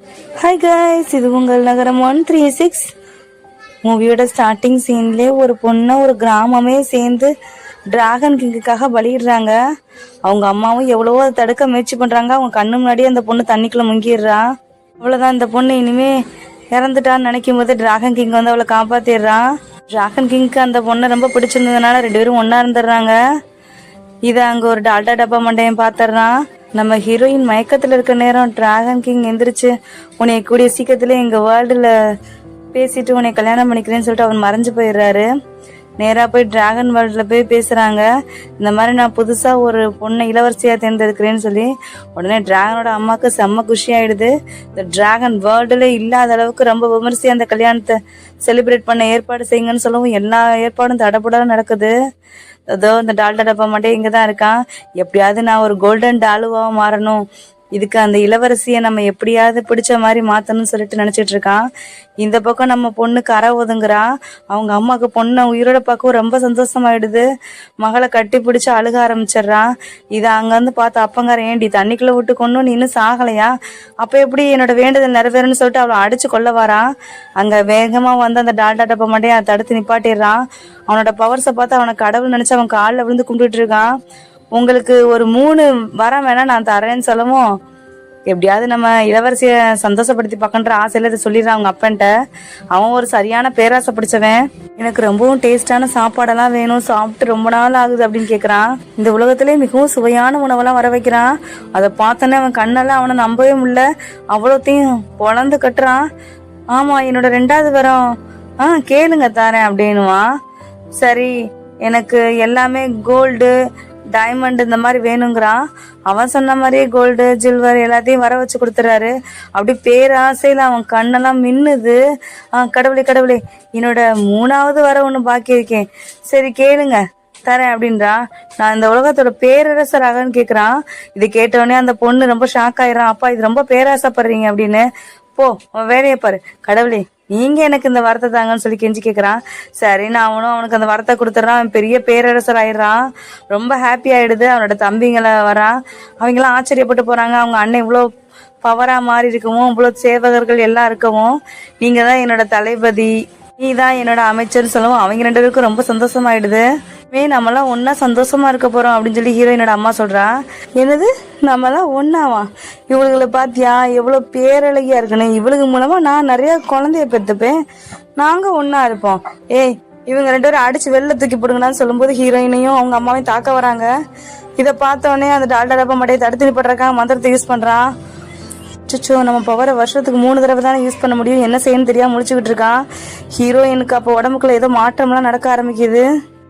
Hi guys இது உங்கள் நகரம் ஒன் த்ரீ சிக்ஸ் மூவியோட ஸ்டார்டிங் சீன்லேயே ஒரு பொண்ணை ஒரு கிராமமே சேர்ந்து டிராகன் கிங்குக்காக பலியிடுறாங்க. அவங்க அம்மாவும் எவ்வளவோ அதை தடுக்க முயற்சி பண்ணுறாங்க அவங்க கண்ணு முன்னாடியே அந்த பொண்ணு தண்ணிக்குள்ளே முங்கிடுறா. அவ்வளோதான் இந்த பொண்ணு இனிமே இறந்துட்டான்னு நினைக்கும் போது டிராகன் கிங் வந்து அவளை காப்பாத்திடுறான் டிராகன் கிங்க்கு அந்த பொண்ணை ரொம்ப பிடிச்சிருந்ததுனால ரெண்டு பேரும் ஒன்றா இருந்துடுறாங்க. இதை அங்கே ஒரு டால்டா டப்பா மண்டையன் பார்த்துட்றான் நம்ம ஹீரோயின் மயக்கத்தில் இருக்க நேரம் டிராகன் கிங் எந்திரிச்சு உன்னை கூடிய சீக்கிரத்தில் எங்கள் வேர்ல்டில் பேசிட்டு உன்னை கல்யாணம் பண்ணிக்கிறேன்னு சொல்லிட்டு அவர் மறைஞ்சு போயிடுறாரு. நேராக போய் டிராகன் வேர்ல்டில் போய் பேசுகிறாங்க இந்த மாதிரி நான் புதுசாக ஒரு பொண்ணை இளவரசியாக தேர்ந்தெடுக்கிறேன்னு சொல்லி உடனே டிராகனோட அம்மாவுக்கு செம்ம குஷி ஆகிடுது இந்த டிராகன் வேர்ல்டில் இல்லாத அளவுக்கு ரொம்ப விமர்சையாக அந்த கல்யாணத்தை செலிப்ரேட் பண்ண ஏற்பாடு செய்யுங்கன்னு சொல்லவும் எல்லா ஏற்பாடும் தடபுடலாம் நடக்குது. அதோ இந்த டால்டா டப்பா மட்டும் இங்கே தான் இருக்கான். எப்படியாவது நான் ஒரு கோல்டன் டாலுவாக மாறணும். இதுக்கு அந்த இளவரசியை நம்ம எப்படியாவது பிடிச்ச மாதிரி மாற்றணும்னு சொல்லிட்டு நினச்சிட்டு இருக்கான். இந்த பக்கம் நம்ம பொண்ணு கரை ஒதுங்குறா. அவங்க அம்மாவுக்கு பொண்ணை உயிரோட பார்க்கவும் ரொம்ப சந்தோஷமாயிடுது. மகளை கட்டி பிடிச்சி அழுக ஆரம்பிச்சிடுறான் இதை அங்கேருந்து பார்த்து அப்பங்கார ஏண்டி தண்ணிக்குள்ளே விட்டு கொண்டு நீ இன்னும் சாகலையா? அப்போ எப்படி என்னோட வேண்டுதல் நிறைவேறும்னு சொல்லிட்டு அவளை அடிச்சு கொல்ல வரான் அங்கே வேகமாக வந்து அந்த டால்டா டப்பா மட்டும் அதை தடுத்து நிப்பாட்டிடுறான் அவனோட பவர்ஸை பார்த்து அவனை கடவுள் நினச்சி அவன் காலில் விழுந்து கும்பிட்டுட்டு இருக்கான். உங்களுக்கு ஒரு மூணு வரம் வேணா நான் தரேன்னு சொல்லவும் எப்படியாவது நம்ம இளவரசியை சந்தோஷப்படுத்தி பார்க்கன்ற ஆசையில இதை சொல்லிடுறான் அவங்க அப்பன்ட்ட. அவன் ஒரு சரியான பேராசை பிடிச்சவன். எனக்கு ரொம்பவும் டேஸ்டான சாப்பாடெல்லாம் வேணும். சாப்பிட்டு ரொம்ப நாள் ஆகுது அப்படின்னு கேட்குறான் இந்த உலகத்திலே மிகவும் சுவையான உணவெல்லாம் வர வைக்கிறான். அதை பார்த்தோன்னே அவன் கண்ணெல்லாம் அவனை நம்பவே முடியல. அவ்வளோத்தையும் பொழந்து கட்டுறான். ஆமாம் என்னோட ரெண்டாவது வரம். ஆ கேளுங்க தரேன் அப்படின்னுவான். சரி எனக்கு எல்லாமே கோல்டு டைமண்ட் இந்த மாதிரி வேணுங்கிறான். அவன் சொன்ன மாதிரியே கோல்டு சில்வர் எல்லாத்தையும் வர வச்சு கொடுத்துறாரு. அப்படி பேராசையில் அவன் கண்ணெல்லாம் மின்னுது. ஆ கடவுளே கடவுளே என்னோட மூணாவது வர ஒன்று பாக்கி இருக்கேன் சரி கேளுங்க. தரேன் அப்படின்றான் நான் இந்த உலகத்தோட பேரரசராகன்னு கேட்குறான் இது கேட்டவொடனே அந்த பொண்ணு ரொம்ப ஷாக் ஆயிடுறான் அப்பா இது ரொம்ப பேராசைப்படுறீங்க அப்படின்னு. போ வேலையை பாரு. கடவுளே நீங்க எனக்கு இந்த வரத்தை தாங்கன்னு சொல்லி கெஞ்சி கேட்குறான் சரி நான் அவனும் அவனுக்கு அந்த வரத்தை கொடுத்துட்றான். அவன் பெரிய பேரரசர் ஆயிடுறான். ரொம்ப ஹாப்பி ஆயிடுது. அவனோட தம்பிங்களை வரான். அவங்களாம் ஆச்சரியப்பட்டு போறாங்க. அவங்க அண்ணன் இவ்வளோ பவரா மாறி இருக்கவும் இவ்வளோ சேவகர்கள் எல்லாம் இருக்கவும் நீங்க தான் என்னோட தளபதி நீ தான் என்னோட அமைச்சர்னு சொல்லவும் அவங்க ரெண்டு பேருக்கும் ரொம்ப சந்தோஷமாயிடுது. மே நம்மலாம் ஒன்றா சந்தோஷமாக இருக்க போகிறோம் அப்படின்னு சொல்லி ஹீரோயினோட அம்மா சொல்கிறா என்னது? நம்மலாம் ஒன்றாவா இவளுகளை பார்த்தியா எவ்வளோ பேரழகியாக இருக்குன்னு. இவளுக்கு மூலமாக நான் நிறையா குழந்தைய பெற்றுப்பேன். நாங்கள் ஒன்றா இருப்போம். ஏய் இவங்க ரெண்டு பேரும் அடிச்சு வெளில தூக்கி போடுங்கன்னு சொல்லும்போது ஹீரோயினையும் அவங்க அம்மாவையும் தாக்க வராங்க. இதை பார்த்தோன்னே அந்த டால்டா டப்பா மட்டையை தடுத்து நிப்படுறக்காக மந்திரத்தை யூஸ் பண்ணுறான் சுச்சோ நம்ம பவரை வருஷத்துக்கு மூணு தடவை தானே யூஸ் பண்ண முடியும். என்ன செய்யணும்னு தெரியாமல் முடிச்சுக்கிட்டு இருக்கான் ஹீரோயினுக்கு அப்போ உடம்புக்குள்ள ஏதோ மாற்றம்லாம் நடக்க ஆரம்பிக்குது.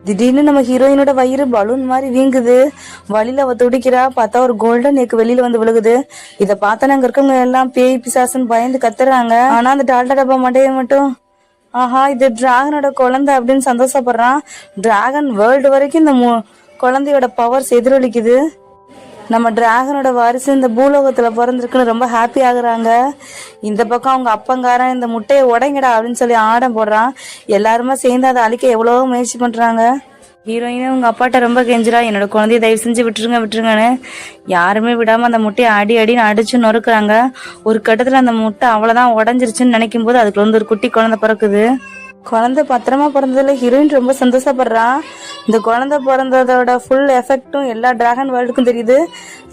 திடீர்னு நம்ம ஹீரோயினோட வயிறு பலூன் மாதிரி வீங்குது. வழியில அவ துடிக்கிறா பார்த்தா ஒரு கோல்டன் எக் வெளியில வந்து விழுகுது. இதை பார்த்தா அங்க இருக்கவங்க எல்லாம் பேய் பிசாசுன்னு பயந்து கத்துறாங்க. ஆனா அந்த டால்டா டப்பா மண்டையை மட்டும் ஆஹா இது டிராகனோட குழந்தை அப்படின்னு சந்தோஷப்படுறான். டிராகன் வேர்ல்டு வரைக்கும் இந்த மு- குழந்தையோட பவர்ஸ் எதிரொலிக்குது. நம்ம டிராகனோட வாரிசு இந்த பூலோகத்தில் பிறந்திருக்குன்னு ரொம்ப ஹாப்பி ஆகுறாங்க. இந்த பக்கம் அவங்க அப்பங்காரன் இந்த முட்டையை உடைங்கடா அப்படின்னு சொல்லி ஆடம் போடுறான். எல்லாருமே சேர்ந்து அதை அழிக்க எவ்வளவோ முயற்சி பண்ணுறாங்க ஹீரோயினும் உங்கள் அப்பாட்ட ரொம்ப கெஞ்சிரா என்னோட குழந்தைய தயவு செஞ்சு விட்டுருங்க விட்டுருங்கன்னு. யாருமே விடாமல் அந்த முட்டையை அடி அடின்னு அடிச்சு நொறுக்குறாங்க. ஒரு கட்டத்தில் அந்த முட்டை அவ்வளோதான் உடஞ்சிருச்சுன்னு நினைக்கும் போது அதுக்குள்ள வந்து ஒரு குட்டி குழந்தை பிறக்குது. குழந்தை பத்திரமா பிறந்ததுல ஹீரோயின் ரொம்ப சந்தோஷப்படுறா. இந்த குழந்தை பிறந்ததோட ஃபுல் எஃபெக்ட்டும் எல்லா டிராகன் வேர்ல்டுக்கும் தெரியுது.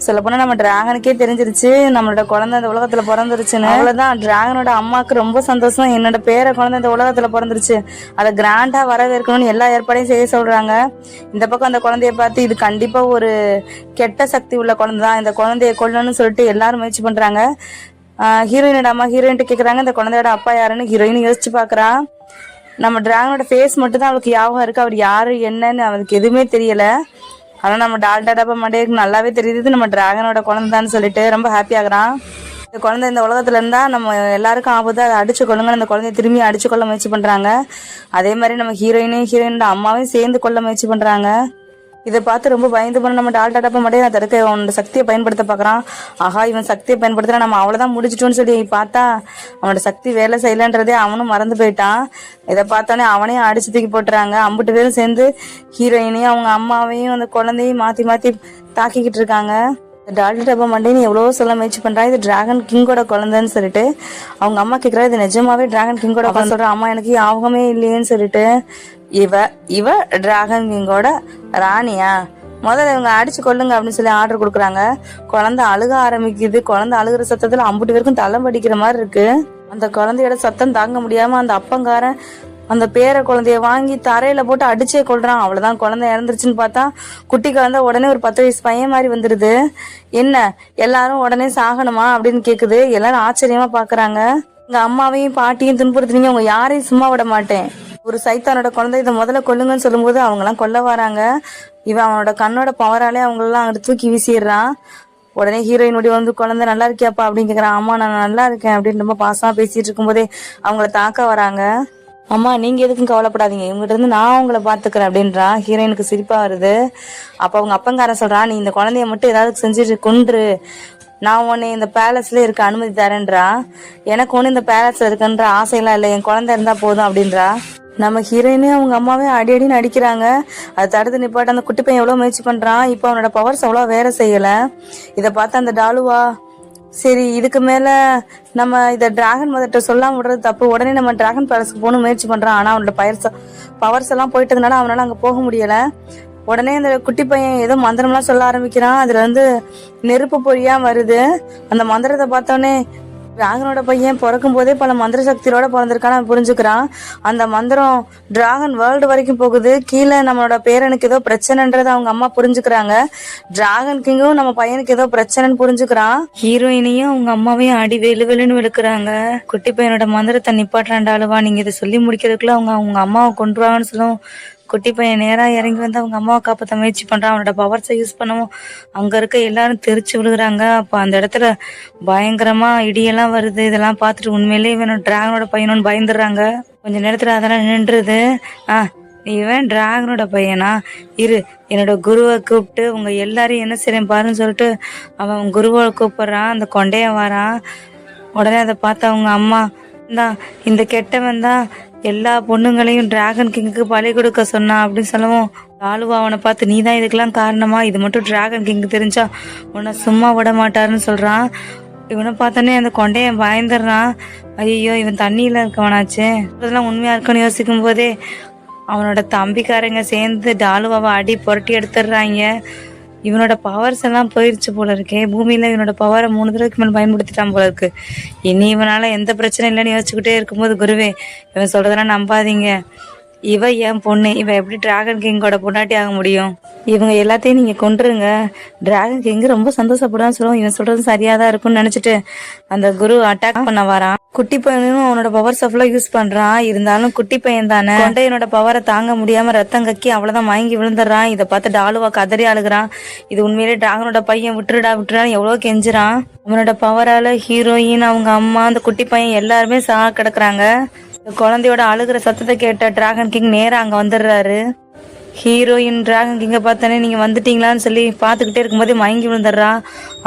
சொல்ல போனா நம்ம டிராகனுக்கே தெரிஞ்சிருச்சு. நம்மளோட குழந்தை இந்த உலகத்துல பிறந்துருச்சுன்னு. அவ்வளவுதான். டிராகனோட அம்மாவுக்கு ரொம்ப சந்தோஷம். என்னோட பேரை குழந்தை இந்த உலகத்துல பிறந்துருச்சு. அதை கிராண்டா வரவேற்கணும்னு எல்லா ஏற்பாடையும் செய்ய சொல்றாங்க. இந்த பக்கம் அந்த குழந்தைய பார்த்து இது கண்டிப்பா ஒரு கெட்ட சக்தி உள்ள குழந்தை தான் இந்த குழந்தைய கொள்ளணும்னு சொல்லிட்டு எல்லாரும் முயற்சி பண்றாங்க. ஹீரோயினோட அம்மா ஹீரோயின்ட்டு கேக்குறாங்க. இந்த குழந்தையோட அப்பா யாருன்னு ஹீரோயின் யோசிச்சு பார்க்குறா. நம்ம டிராகனோட ஃபேஸ் மட்டும் தான் அவளுக்கு ஞாபகம் இருக்கு. அவர் யாரு என்னன்னு அவளுக்கு எதுவுமே தெரியல. ஆனால் நம்ம டால்டா டப்பா மண்டையருக்கு நல்லாவே தெரியுது. நம்ம டிராகனோட குழந்தைதான்னு சொல்லிட்டு ரொம்ப ஹாப்பி ஆகுறான். இந்த குழந்தை இந்த உலகத்துல இருந்தா நம்ம எல்லாருக்கும் ஆபத்து. அதை அடிச்சு கொள்ளுங்க. அந்த குழந்தைய திரும்பி அடிச்சு கொள்ள முயற்சி பண்றாங்க. அதே மாதிரி நம்ம ஹீரோயினையும் ஹீரோயினோட அம்மாவையும் சேர்ந்து கொள்ள முயற்சி பண்றாங்க. இதை பார்த்து ரொம்ப பயந்து போன நம்ம டால்டா டப்பா மட்டும் நான் தடுக்க அவனோட சக்தியை பயன்படுத்த பார்க்கறான். ஆஹா இவன் சக்தியை பயன்படுத்துறா நம்ம அவ்வளோதான் முடிச்சிட்டோன்னு சொல்லி பார்த்தா அவனோட சக்தி வேலை செய்யலன்றதே அவனும் மறந்து போயிட்டான். இதை பார்த்தோன்னே அவனையும் அடிச்சு தூக்கி போட்டுறாங்க. அம்பிட்டு பேரும் சேர்ந்து ஹீரோயினையும் அவங்க அம்மாவையும் அந்த குழந்தையும் மாற்றி மாற்றி தாக்கிக்கிட்டு இருக்காங்க. டால்டா டப்பா மண்டேன்னு எவ்வளோ சொல்ல முயற்சி பண்ணுறா இது டிராகன் கிங்கோட குழந்தைன்னு சொல்லிட்டு அவங்க அம்மா கேட்குறா இது நிஜமாவே டிராகன் கிங்கோட குழந்தை. சொல்றா அம்மா எனக்கு யாபகமே இல்லையேன்னு சொல்லிட்டு. இவ இவ டிராகன் கிங்கோட ராணியா? முதல்ல இவங்க அடிச்சு கொள்ளுங்க அப்படின்னு சொல்லி ஆர்டர் கொடுக்குறாங்க. குழந்தை அழுக ஆரம்பிக்குது. குழந்தை அழுகுற சத்தத்துல அம்புட்டு வரைக்கும் தளம் படிக்கிற மாதிரி இருக்கு. அந்த குழந்தையோட சத்தம் தாங்க முடியாம அந்த அப்பங்காரன் அந்த பேர குழந்தைய வாங்கி தரையில போட்டு அடிச்சே கொள்றான் அவ்வளவுதான் குழந்தை இறந்துருச்சுன்னு பார்த்தா குட்டி குழந்தை உடனே ஒரு பத்து வயசு பையன் மாதிரி வந்துருது. என்ன எல்லாரும் உடனே சாகணுமா அப்படின்னு கேக்குது. எல்லாரும் ஆச்சரியமா பாக்குறாங்க. எங்க அம்மாவையும் பாட்டியும் துன்புறுத்துனீங்க. உங்க யாரையும் சும்மா விட மாட்டேன். ஒரு சைத்தானோட குழந்தை இதை முதல்ல கொல்லுங்கன்னு சொல்லும்போது அவங்க எல்லாம் கொல்ல வராங்க. இவன் அவனோட கண்ணோட பவராலே அவங்களெல்லாம் அங்கே தூக்கி வீசிடுறான். உடனே ஹீரோயினுடைய வந்து குழந்தை நல்லா இருக்கியாப்பா? அப்படின்னு கேட்குறான் அம்மா நான் நல்லா இருக்கேன் அப்படின்னு ரொம்ப பாசமா பேசிட்டு இருக்கும்போதே அவங்கள தாக்க வராங்க. அம்மா நீங்க எதுக்கும் கவலைப்படாதீங்க. இவங்ககிட்ட இருந்து நான் உங்களை பாத்துக்கிறேன் அப்படின்றா. ஹீரோயினுக்கு சிரிப்பா வருது. அப்ப அவங்க அப்பங்காரன் சொல்றான் நீ இந்த குழந்தைய மட்டும் ஏதாவது செஞ்சுட்டு கொன்று. நான் உன்னை இந்த பேலஸ்ல இருக்க அனுமதி தரேன்றா. எனக்கு ஒன்று இந்த பேலஸ்ல இருக்குன்ற ஆசையெல்லாம் இல்லை. என் குழந்தை இருந்தா போதும் அப்படின்றா. நம்ம ஹீரோயினு அவங்க அம்மாவே அடி அடின்னு அடிக்கிறாங்க அதை தடுத்து நிப்பாட்ட அந்த குட்டி பையன் எவ்வளோ முயற்சி பண்ணுறான் இப்போ அவனோட பவர்ஸ் அவ்வளோ வேற செய்யலை. இதை பார்த்தா அந்த டாலுவா சரி இதுக்கு மேலே நம்ம இதை டிராகன் மதர்கிட்ட சொல்லாமல் விடுறது தப்பு. உடனே நம்ம டிராகன் பேலஸ்க்கு போகணும் முயற்சி பண்ணுறான் ஆனால் அவனோட பவர்ஸ் பவர்ஸ் எல்லாம் போயிட்டதுனால அவனால் அங்கே போக முடியலை. உடனே அந்த குட்டி பையன் ஏதோ மந்திரம்லாம் சொல்ல ஆரம்பிக்கிறான். அதுல வந்து நெருப்பு பொறியா வருது. அந்த மந்திரத்தை பார்த்தோன்னே டிராகனோட பையன் பிறக்கும் போதே பல மந்திர சக்தியோட பிறந்திருக்கான்னு அவன் புரிஞ்சுக்கிறான். அந்த மந்திரம் டிராகன் வேர்ல்டு வரைக்கும் போகுது. கீழே நம்மளோட பேரனுக்கு ஏதோ பிரச்சனைன்றதை அவங்க அம்மா புரிஞ்சுக்கிறாங்க. டிராகன் கிங்கும் நம்ம பையனுக்கு ஏதோ பிரச்சனைன்னு புரிஞ்சுக்கிறான். ஹீரோயினையும் அவங்க அம்மாவையும் அடி வெளு வெளுன்னு விழுக்கிறாங்க குட்டி பையனோட மந்திரத்தை நிப்பாட்டாண்டாளுவா நீங்க இதை சொல்லி முடிக்கிறதுக்குள்ள அவங்க அவங்க அம்மாவை கொண்டுருவாங்கன்னு சொல்லும் குட்டி பையன் நேரா இறங்கி வந்து அவங்க அம்மாவை காப்பாற்ற முயற்சி பண்றான். அவனோட பவர்ஸை யூஸ் பண்ணவும் அங்க இருக்க எல்லாரும் தெரிச்சு விழுகுறாங்க. அப்ப அந்த இடத்துல பயங்கரமா இடியெல்லாம் வருது. இதெல்லாம் பார்த்துட்டு உண்மையிலேயே இவன் டிராகனோட பையனும்னு பயந்துடுறாங்க. கொஞ்ச நேரத்துல அதெல்லாம் நின்றுது. ஆ இவன் டிராகனோட பையனா? இரு என்னோட குருவை கூப்பிட்டு உங்க எல்லாரையும் என்ன செய்யும் பாருன்னு சொல்லிட்டு அவன் குருவை கூப்பிடுறான். அந்த கொண்டையன் வரான். உடனே அதை பார்த்து அவங்க அம்மா தான் இந்த கெட்டவன் தான் எல்லா பொண்ணுங்களையும் டிராகன் கிங்குக்கு பழி கொடுக்க சொன்னான் அப்படின்னு சொல்லவும் ஆளுவா அவனை பார்த்து நீ தான் இதுக்கெல்லாம் காரணமா? இது மட்டும் டிராகன் கிங்க்கு தெரிஞ்சா உன்னை சும்மா விட மாட்டாருன்னு சொல்றான். இவனை பார்த்தோன்னே அந்த கொண்டையன் பயந்துடுறான். ஐயோ இவன் தண்ணியில இருக்கவனாச்சே. இதெல்லாம் உண்மையா இருக்குன்னு யோசிக்கும் போதே அவனோட தம்பிக்காரங்க சேர்ந்து டாலுவாவை அடி புரட்டி எடுத்துடுறாங்க. இவனோட பவர்ஸ் எல்லாம் போயிருச்சு போல இருக்கே. பூமியில இவனோட பவரை மூணு தடவைக்கு மேலே பயன்படுத்திட்டான் போல இருக்கு. இனி இவனால எந்த பிரச்சனையும் இல்லைன்னு யோசிச்சுக்கிட்டே இருக்கும்போது குருவே இவன் சொல்றதெல்லாம் நம்பாதீங்க. இவ என் பொண்ணு இவ எப்படி டிராகன் கிங்கோட பொண்டாட்டி ஆக முடியும்? இவங்க எல்லாத்தையும் நீங்க கொண்டுருங்க டிராகன் கிங் ரொம்ப சந்தோஷப்படுவான்னு சொல்லுவோம். இவன் சொல்றது சரியா தான் இருக்கும்னு நினைச்சிட்டு அந்த குரு அட்டாக் பண்ண வரான். குட்டி பையனும் அவனோட பவர் ஃபுல்லா யூஸ் பண்றான். இருந்தாலும் குட்டி பையன் தானே. கொண்டையனோட பவரை தாங்க முடியாம ரத்தம் கக்கி அவ்வளவுதான் மயங்கி விழுந்துடுறான். இதை பார்த்து டாலுவா கதறி அழுகிறான் இது உண்மையிலே டிராகனோட பையன் விட்டுருடா விட்டுறா எவ்வளவு கெஞ்சுறான். அவனோட பவரால ஹீரோயின் அவங்க அம்மா அந்த குட்டி பையன் எல்லாருமே சாக கிடக்குறாங்க. குழந்தையோட அழுகுற சத்தத்தை கேட்ட டிராகன் கிங் நேராக அங்க வந்துடுறாரு. ஹீரோயின் டிராகன் கிங்க பார்த்தோன்னே நீங்க வந்துட்டீங்களான்னு சொல்லி பார்த்துக்கிட்டே இருக்கும்போதே மயங்கி விழுந்துடுறா.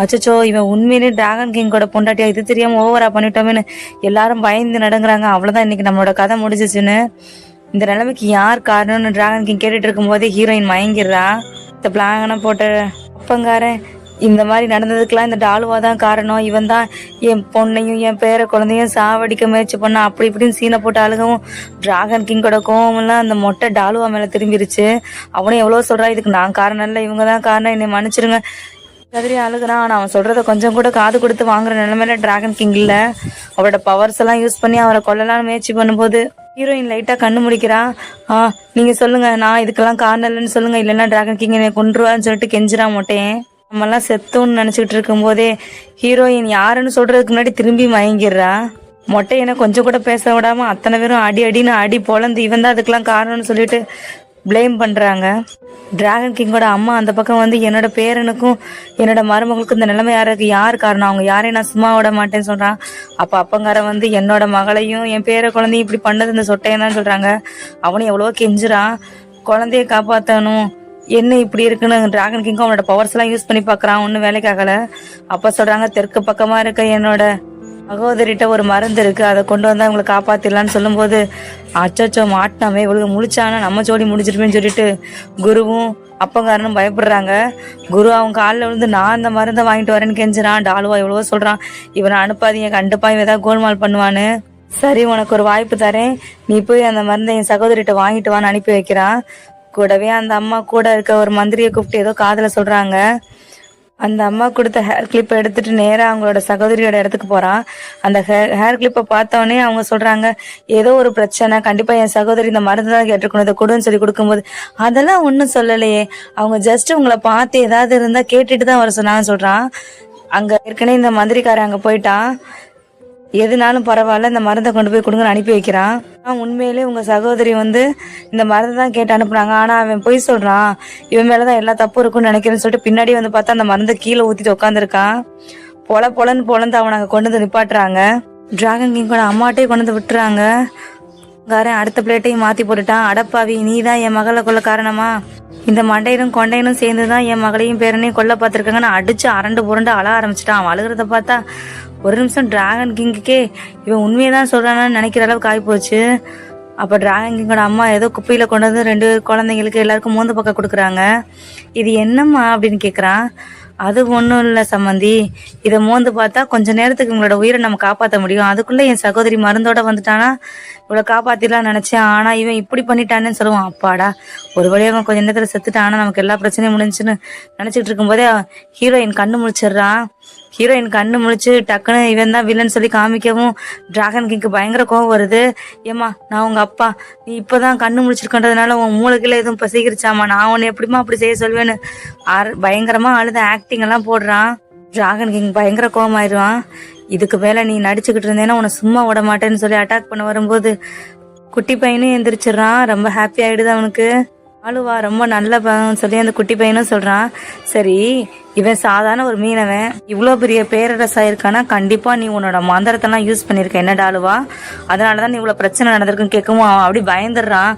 அச்சச்சோ இவன் உண்மையிலே டிராகன் கிங்கோட பொண்டாட்டியா? இது தெரியாம ஓவரா பண்ணிட்டோமேன்னு எல்லாரும் பயந்து நடங்குறாங்க. அவ்வளவுதான் இன்னைக்கு நம்மளோட கதை முடிஞ்சிச்சுன்னு. இந்த நிலைமைக்கு யார் காரணம்னு டிராகன் கிங் கேட்டுட்டு இருக்கும்போதே ஹீரோயின் மயங்கிடுறா. இந்த பிளான போட்ட அப்பங்காரன் இந்த மாதிரி நடந்ததுக்கெல்லாம் இந்த டாலுவா தான் காரணம். இவன் தான் என் பொண்ணையும் என் பேர குழந்தையும் சாவடிக்க முயற்சி பண்ணா. அப்படி இப்படின்னு சீனை போட்டு அழுகவும். டிராகன் கிங்கோட கோவம்லாம் அந்த மொட்டை டாலுவா மேலே திரும்பிருச்சு. அவனும் எவ்வளோ சொல்கிறா இதுக்கு நான் காரணம் இல்லை இவங்க தான் காரணம். என்னை மன்னிச்சிருங்க. கதிரி அழுகுறான். ஆனால் அவன் சொல்கிறத கொஞ்சம் கூட காது கொடுத்து வாங்குற நிலைமையில டிராகன் கிங் இல்லை. அவரோட பவர்ஸ் எல்லாம் யூஸ் பண்ணி அவரை கொல்லலாம்னு முயற்சி பண்ணும்போது ஹீரோயின் லைட்டாக கண்ணு முடிக்கிறான். ஆ நீங்கள் சொல்லுங்க. நான் இதுக்கெல்லாம் காரணம் இல்லைன்னு சொல்லுங்கள் இல்லைன்னா டிராகன் கிங் என்னை கொண்டுருவான்னு சொல்லிட்டு கெஞ்சிரா மொட்டையன். நம்மெல்லாம் செத்தோன்னு நினைச்சுக்கிட்டு இருக்கும்போதே ஹீரோயின் யாருன்னு சொல்றதுக்கு முன்னாடி திரும்பி மயங்கிடுறா? மொட்டையனை கொஞ்சம் கூட பேச விடாம அத்தனை பேரும் அடி அடின்னு அடி பொழந்து இவன் தான் அதுக்கெல்லாம் காரணம்னு சொல்லிட்டு ப்ளேம் பண்றாங்க. டிராகன் கிங்கோட அம்மா அந்த பக்கம் வந்து என்னோட பேரனுக்கும் என்னோட மருமகளுக்கும் இந்த நிலைமை யாருக்கு யார் காரணம்? அவங்க யாரையும் நான் சும்மா விட மாட்டேன்னு சொல்றான். அப்ப அப்பங்காரன் வந்து என்னோட மகளையும் என் பேர குழந்தையும் இப்படி பண்ணது இந்த சொட்டையன் தான் சொல்றாங்க. அவனும் எவ்வளவோ கெஞ்சுறான். குழந்தைய காப்பாத்தணும். என்ன இப்படி இருக்குன்னு டிராகன் கிங்கும் அவனோட பவர்ஸ் எல்லாம் யூஸ் பண்ணி பாக்குறான். வேலைக்கு ஆகலை. அப்ப சொல்றாங்க தெற்கு பக்கமா இருக்க என்னோட சகோதரிட்ட ஒரு மருந்து இருக்கு. அதை கொண்டு வந்தா உங்களை காப்பாத்திடலான்னு சொல்லும்போது அச்சோச்சோ மாட்டினாமே இவளுக்கு முழிச்சானா நம்ம ஜோடி முடிஞ்சிருப்பேன்னு சொல்லிட்டு குருவும் அப்பங்காரனும் பயப்படுறாங்க. குரு அவங்க காலில் விழுந்து நான் அந்த மருந்தை வாங்கிட்டு வரேன்னு கெஞ்சுறான். டாலுவா எவ்வளவோ சொல்றான். இவனை அனுப்பாதீங்க கண்டிப்பா இவன் ஏதாவது கோல்மால் பண்ணுவான்னு. சரி உனக்கு ஒரு வாய்ப்பு தரேன். நீ போய் அந்த மருந்தை என் சகோதரிட்ட வாங்கிட்டு வான்னு அனுப்பி வைக்கிறான். கூடவே அந்த அம்மா கூட இருக்க ஒரு மந்திரியை கூப்பிட்டு ஏதோ காதல சொல்றாங்க. அந்த அம்மா கொடுத்த ஹேர் கிளிப்பை எடுத்துட்டு நேராக அவங்களோட சகோதரியோட இடத்துக்கு போறான். அந்த ஹேர் ஹேர் கிளிப்பை பார்த்தோன்னே அவங்க சொல்றாங்க ஏதோ ஒரு பிரச்சனை கண்டிப்பா என் சகோதரி இந்த மருந்து தான் கேட்டிருக்கணும் இதை கொடுன்னு சொல்லி கொடுக்கும்போது அதெல்லாம் ஒன்றும் சொல்லலையே. அவங்க ஜஸ்ட் உங்களை பார்த்து ஏதாவது இருந்தா கேட்டுட்டு தான் வர சொன்னாங்கன்னு சொல்றான். அங்க ஏற்கனவே இந்த மந்திரிக்காரன் அங்க போயிட்டான். எதுனாலும் பரவாயில்ல இந்த மருந்தை கொண்டு போய் கொடுங்கன்னு அனுப்பி வைக்கிறான். ஆனா உண்மையிலே உங்க சகோதரி வந்து இந்த மருந்தை தான் கேட்டு அனுப்புனாங்க. ஆனா அவன் பொய் சொல்றான். இவன் மேலதான் எல்லா தப்பும் இருக்கும்னு நினைக்கிறேன்னு சொல்லிட்டு பின்னாடி வந்து பார்த்தா அந்த மருந்தை கீழே ஊத்திட்டு உட்காந்துருக்கான் பொல பொலன்னு பொலந்து அவனை அங்கே கொண்டு வந்து நிப்பாட்டுறாங்க. டிராகன் கிங் கூட அம்மாட்டே கொண்டு வந்து விட்டுறாங்க. காரன் அடுத்த பிளேட்டையும் மாத்தி போட்டுட்டான். அடப்பாவி நீ தான் என் மகளை கொள்ள காரணமா? இந்த மண்டையனும் கொண்டையனும் சேர்ந்து தான் என் மகளையும் பேரனையும் கொல்ல பார்த்துருக்காங்கன்னு அடிச்சு அரண்டு புரண்டு அழ ஆரம்பிச்சிட்டான். அவன் அழுகிறத பார்த்தா ஒரு நிமிஷம் டிராகன் கிங்குக்கே இவன் உண்மையை தான் சொல்றானான்னு நினைக்கிற அளவுக்கு ஆகிப்போச்சு அப்போ டிராகன் கிங்கோட அம்மா ஏதோ குப்பையில் கொண்டு வந்து ரெண்டு குழந்தைங்களுக்கு எல்லாருக்கும் மூந்து பக்கம் கொடுக்குறாங்க. இது என்னம்மா அப்படின்னு கேட்குறான் அது ஒன்றும் இல்லை சம்மந்தி. இதை மோந்து பார்த்தா கொஞ்ச நேரத்துக்கு உங்களோட உயிரை நம்ம காப்பாற்ற முடியும். அதுக்குள்ளே என் சகோதரி மருந்தோட வந்துட்டானா? இவ்வளோ காப்பாத்திடலாம் நினச்சேன். ஆனால் இவன் இப்படி பண்ணிட்டானேன்னு சொல்லுவான். அப்பாடா ஒரு வழியாக அவன் கொஞ்ச நேரத்தில் செத்துட்டானா? நமக்கு எல்லா பிரச்சனையும் முடிஞ்சுன்னு நினச்சிட்டு இருக்கும்போதே ஹீரோயின் கண்ணு முழிச்சிடுறான். ஹீரோயின் கண்ணு முழிச்சு டக்குன்னு இவன் தான் வில்லன் சொல்லி காமிக்கவும் டிராகன் கிங்க்கு பயங்கர கோவம் வருது. ஏம்மா நான் உங்க அப்பா. நீ இப்பதான் கண்ணு முழிச்சிருக்கன்றதுனால உன் மூளைக்குள்ள எதுவும் பசிக்கிருச்சாமா நான் உன்னை எப்படிமா அப்படி செய்ய சொல்வேன்னு ஆர் பயங்கரமா அழுத ஆக்டிங் எல்லாம் போடுறான். டிராகன் கிங் பயங்கர கோவமாயிருவான். இதுக்கு மேல நீ நடிச்சுக்கிட்டு இருந்தேன்னா உன்னை சும்மா விட மாட்டேன்னு சொல்லி அட்டாக் பண்ண வரும்போது குட்டி பையனும் எந்திரிச்சிடுறான். ரொம்ப ஹாப்பி ஆயிடுது அவனுக்கு. ஆளுவா ரொம்ப நல்ல பையன் சொல்லி அந்த குட்டி பையனும் சொல்றான். சரி இவன் சாதாரண ஒரு மீனவன். இவ்வளோ பெரிய பேரரசா இருக்கானா கண்டிப்பா நீ உன்னோட மந்திரத்தெல்லாம் யூஸ் பண்ணிருக்க. என்ன டாலுவா அதனாலதான் நீ இவ்வளவு பிரச்சனை நடந்திருக்குன்னு கேட்கவும் அவன் அப்படி பயந்துடுறான்.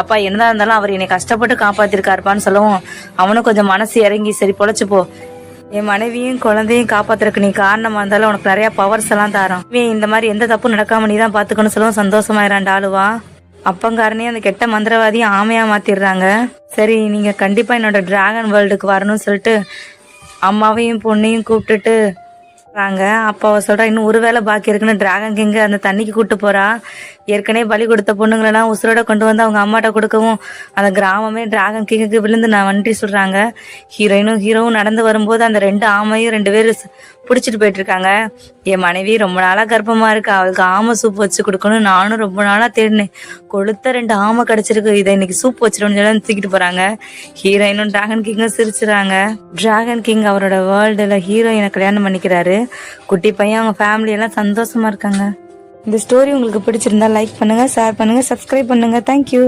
அப்பா என்னதான் இருந்தாலும் அவர் என்னை கஷ்டப்பட்டு காப்பாத்திருக்காருப்பான்னு சொல்லவும் அவனும் கொஞ்சம் மனசு இறங்கி சரி பொழைச்சு போ. என் மனைவியும் குழந்தையும் காப்பாத்துறதுக்கு நீ காரணமா இருந்தாலும் உனக்கு நிறைய பவர்ஸ் எல்லாம் தரோம். இவன் இந்த மாதிரி எந்த தப்பும் நடக்காம நீ தான் பாத்துக்கணும் சொல்லவும் சந்தோஷமாயிரான் டாலுவா அப்பங்காரனே அந்த கெட்ட மந்திரவாதியும் ஆமையா மாத்திடுறாங்க. சரி நீங்க கண்டிப்பா என்னோட டிராகன் வேர்ல்டுக்கு வரணும்னு சொல்லிட்டு அம்மாவையும் பொண்ணையும் கூப்பிட்டுட்டு வராங்க அப்போ அவ சொல்றா இன்னும் ஒரு வேளை பாக்கி இருக்குன்னு டிராகன் கிங்க அந்த தண்ணிக்கு கூப்பிட்டு போறா. ஏற்கனவே பலி கொடுத்த பொண்ணுங்களெல்லாம் உசுரோட கொண்டு வந்து அவங்க அம்மாட்ட கொடுக்கவும் அந்த கிராமமே டிராகன் கிங்குக்கு விழுந்து நான் நன்றி சொல்கிறாங்க ஹீரோயினும் ஹீரோவும் நடந்து வரும்போது அந்த ரெண்டு ஆமையும் ரெண்டு பேரும் பிடிச்சிட்டு போயிட்டு இருக்காங்க என் மனைவி ரொம்ப நாளாக கர்ப்பமாக இருக்கு. அவளுக்கு ஆமை சூப் வச்சு கொடுக்கணும் நானும் ரொம்ப நாளாக தேடினேன். கொளுத்த ரெண்டு ஆமை கிடச்சிருக்கு. இதை இன்னைக்கு சூப் வச்சிடணும்னு சொல்லி தூக்கிட்டு போகிறாங்க ஹீரோயினும் டிராகன் கிங்கும் சிரிச்சுறாங்க. டிராகன் கிங் அவரோட வேர்ல்டில் ஹீரோயினை கல்யாணம் பண்ணிக்கிறாரு. குட்டி பையன் அவங்க ஃபேமிலியெல்லாம் சந்தோஷமாக இருக்காங்க. இந்த ஸ்டோரி உங்களுக்கு பிடிச்சிருந்தா லைக் பண்ணுங்க ஷேர் பண்ணுங்க சப்ஸ்கிரைப் பண்ணுங்க. தேங்க்யூ